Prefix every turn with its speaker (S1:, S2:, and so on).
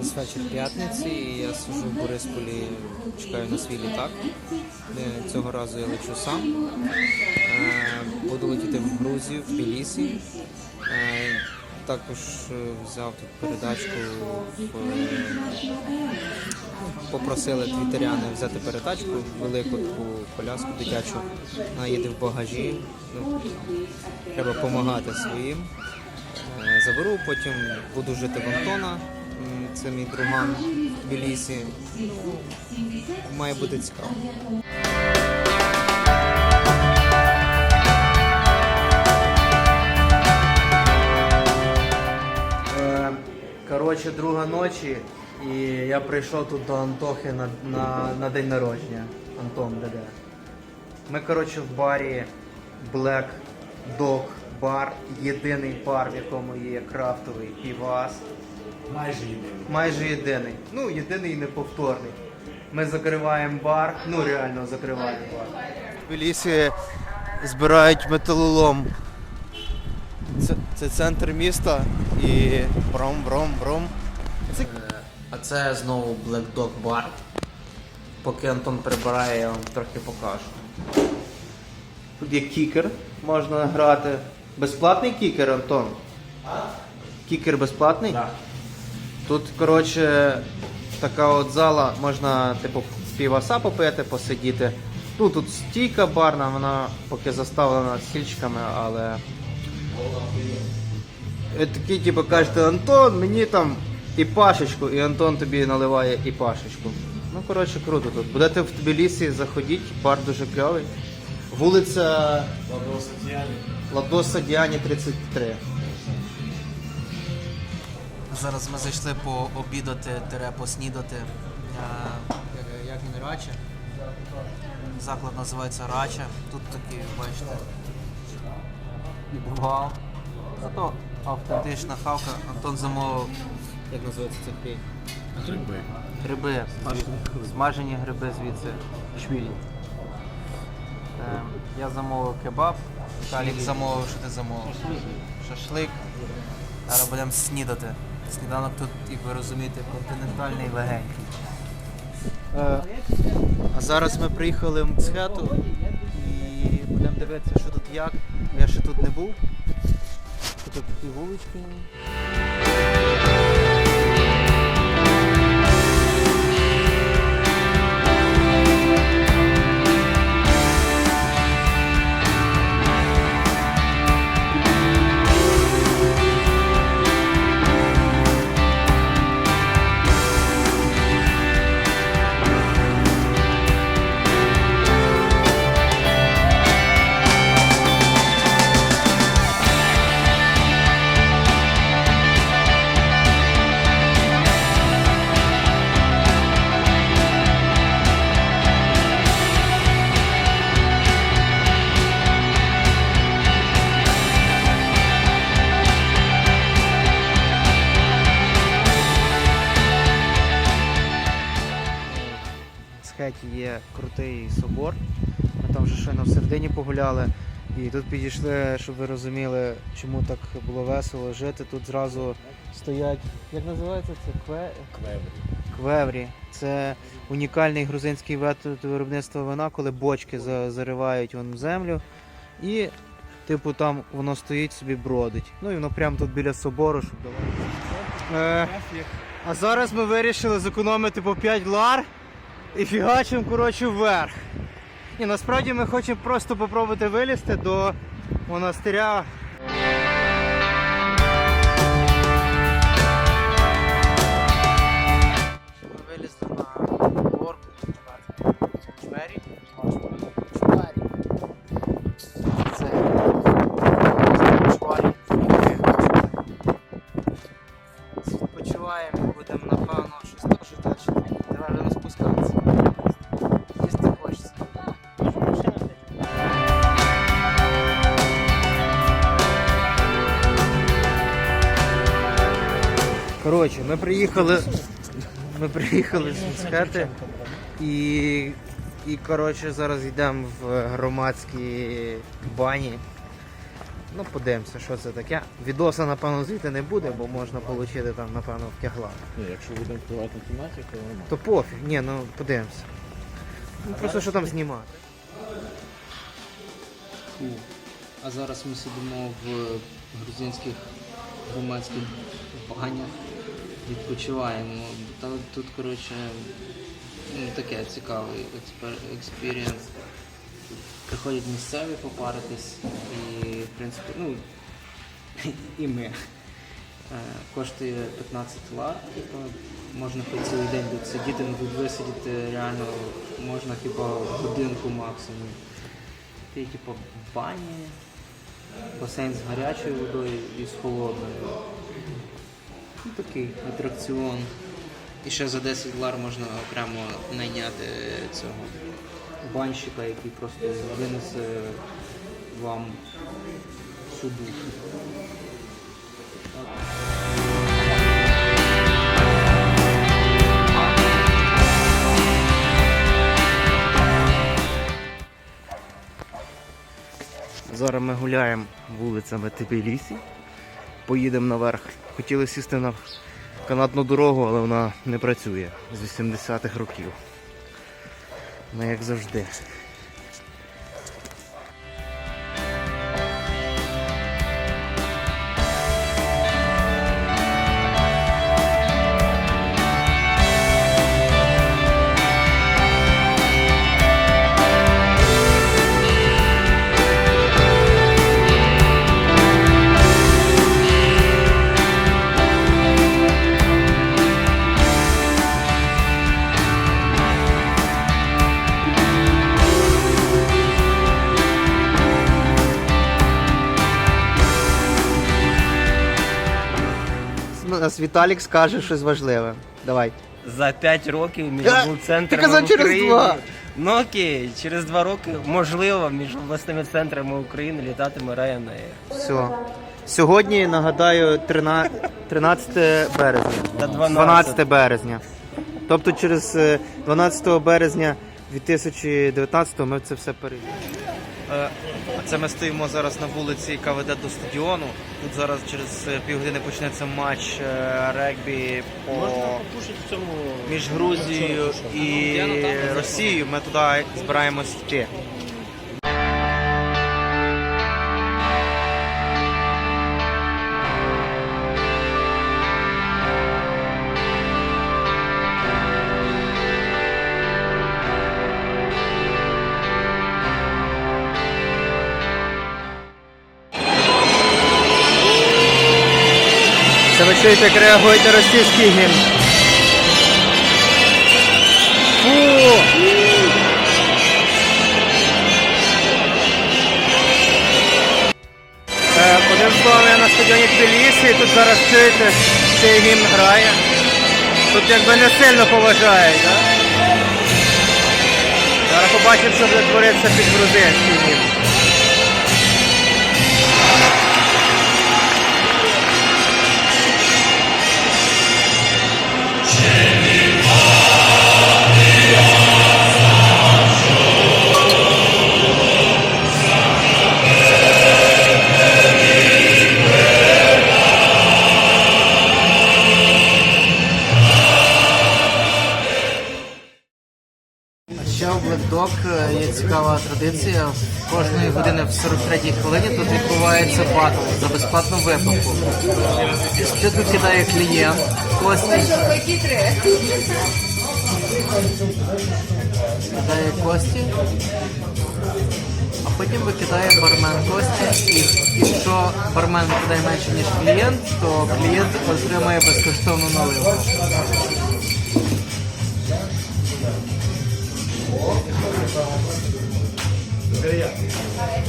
S1: вечір п'ятниці, і я сижу в Борисполі, чекаю на свій літак. Е, Цього разу я лечу сам. Е, Буду летіти в Грузію, в Тбілісі. Е, Також взяв тут передачку. Попросили твітеряни взяти передачку, велику таку коляску дитячу. Вона їде в багажі. Ну, треба допомагати своїм. Е, Заберу, потім буду жити в Антона. Це мій друган в Тбілісі. Ну, має бути цікаво. Е, Коротше, друга ночі, і я прийшов тут до Антохи на, на, на день народження. Антон ДД. Ми, коротше, в барі Black Dog Bar, єдиний бар, в якому є крафтовий півас.
S2: Майже єдиний.
S1: Майже єдиний. Ну, єдиний і неповторний. Ми закриваємо бар, ну реально закриваємо бар. В Тбілісі збирають металолом. Це, це центр міста і бром, бром, бром. А це знову Black Dog Bar. Поки Антон прибирає, я вам трохи покажу. Тут є кікер, можна грати. Безплатний кікер, Антон? Кікер безплатний?
S2: Так.
S1: Тут, коротше, така от зала, можна, типу, піваса попити, посидіти. Ну, тут стійка барна, вона поки заставлена стільчиками, але. І такий, типу, кажете, Антон, мені там і пашечку, і Антон тобі наливає і пашечку. Ну, коротше, круто тут. Будете в Тбілісі, заходіть, бар дуже кльовий. Вулиця
S2: Ладно, Сатіяні.
S1: Ладоса Діані 33. Зараз ми зайшли пообідати, тере поснідати. Е, як- Як він Рача. Заклад називається Рача. Тут такий, бачите, бував. Зато автентична хавка. Антон замовив, як називається цей хліб?
S2: Гриби.
S1: Гриби. Смажені гриби звідси. Швілі. Е, я замовив кебаб. Калік замовив, що ти замовив? Шашлик. Зараз будемо снідати. Сніданок тут, як ви розумієте, континентальний легенький. Е, а зараз ми приїхали в Мцхету і будемо дивитися, що тут як. Я ще тут не був. Тут такі вулички. Крутий собор. Ми там вже щойно в середині погуляли. І тут підійшли, щоб ви розуміли, чому так було весело жити. Тут зразу стоять, як називається це? Кве...
S2: Квеврі.
S1: Квеврі. Це унікальний грузинський метод виробництва вина, коли бочки заривають вон в землю. І, типу, там воно стоїть собі бродить. Ну і воно прямо тут біля собору, щоб давати. Е, а зараз ми вирішили зекономити по 5 лар і фігачимо, коротше, вверх. Ні, насправді ми хочемо просто попробувати вилізти до монастиря. Коротше, ми приїхали. Ми приїхали з Міцхети і, і коротше, зараз йдемо в громадські бані. Ну, подивимося, що це таке. Відоса, напевно, звідти не буде, бо можна отримати там, напевно, втягла.
S2: Ні, якщо будемо в приватній кімнаті, то нормально.
S1: То пофіг, ні, ну подивимося. Ну, просто що там знімати.
S3: А зараз ми сидимо в грузинських громадських банях, відпочиваємо. Та тут, коротше, ну, таке цікавий експірієнс. Приходять місцеві попаритись і, в принципі, ну, і ми. Е, Коштує 15 лар, типу, можна хоч цілий день тут сидіти, ну висидіти реально можна хіба годинку максимум. Ти типу бані, басейн з гарячою водою і з холодною. Ну, такий атракціон. І ще за 10 лар можна окремо найняти цього банщика, який просто винесе вам всю душу.
S1: Зараз ми гуляємо вулицями Тбілісі. Поїдемо наверх. Хотіли сісти на канатну дорогу, але вона не працює з 80-х років. Ну, як завжди. Нас Віталік скаже щось важливе. Давай.
S4: За 5 років між
S1: Е,
S4: облцентрами
S1: ти казав, через два.
S4: Ну окей, через два роки можливо між обласними центрами України літатиме Ryanair.
S1: Все. Сьогодні, нагадаю, 13, 13 березня.
S4: Та
S1: 12
S4: 12.
S1: березня. Тобто через е, 12 березня 2019 ми це все перевіримо. Це ми стоїмо зараз на вулиці, яка веде до стадіону. Тут зараз через е, півгодини почнеться матч е, регбі по...
S2: цьому...
S1: між Грузією і Росією. Ми туди збираємось йти. Це ви чуєте, як реагують на російський гімн. Фу! Одним словом, я на стадіоні Тбілісі, тут зараз чуєте, цей гімн грає. Тут якби не сильно поважають, так? Зараз побачимо, що буде творитися під грузинський гімн. Ще в Dog е, є цікава традиція. Кожної години в 43-й хвилині тут відбувається батл за безплатну випивку. Спочатку кидає клієнт кості. Кидає кості. А потім викидає бармен кості. І якщо бармен викидає менше, ніж клієнт, то клієнт отримає безкоштовну наливку. 可以啊。